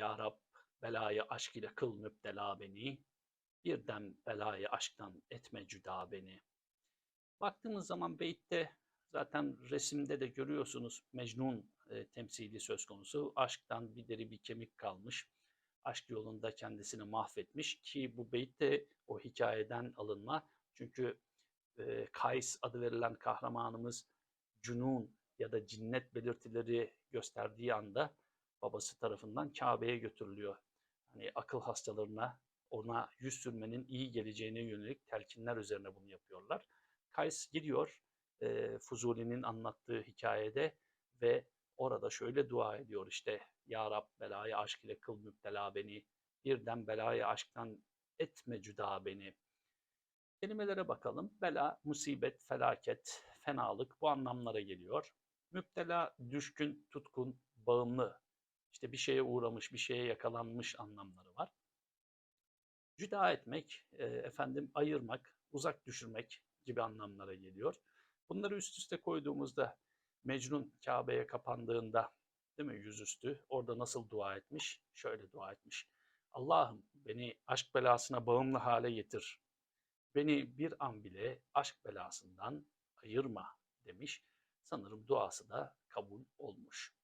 Ya Rab belayı aşk ile kıl müptela beni. Birden belayı aşktan etme cüda beni. Baktığımız zaman beytte zaten resimde de görüyorsunuz Mecnun e, temsili söz konusu. Aşktan bir deri bir kemik kalmış. Aşk yolunda kendisini mahvetmiş ki bu beyt de o hikayeden alınma. Çünkü e, Kays adı verilen kahramanımız cünun ya da cinnet belirtileri gösterdiği anda babası tarafından Kabe'ye götürülüyor. Hani akıl hastalarına ona yüz sürmenin iyi geleceğine yönelik telkinler üzerine bunu yapıyorlar. Kays gidiyor e, Fuzuli'nin anlattığı hikayede ve orada şöyle dua ediyor işte Ya Rab belayı aşk ile kıl müptela beni, birden belayı aşktan etme cüda beni. Kelimelere bakalım. Bela, musibet, felaket, fenalık bu anlamlara geliyor. Müptela, düşkün, tutkun, bağımlı, işte bir şeye uğramış, bir şeye yakalanmış anlamları var. Cüda etmek, e, efendim ayırmak, uzak düşürmek gibi anlamlara geliyor. Bunları üst üste koyduğumuzda Mecnun Kabe'ye kapandığında değil mi yüzüstü orada nasıl dua etmiş? Şöyle dua etmiş. Allah'ım beni aşk belasına bağımlı hale getir. Beni bir an bile aşk belasından ayırma demiş. Sanırım duası da kabul olmuş.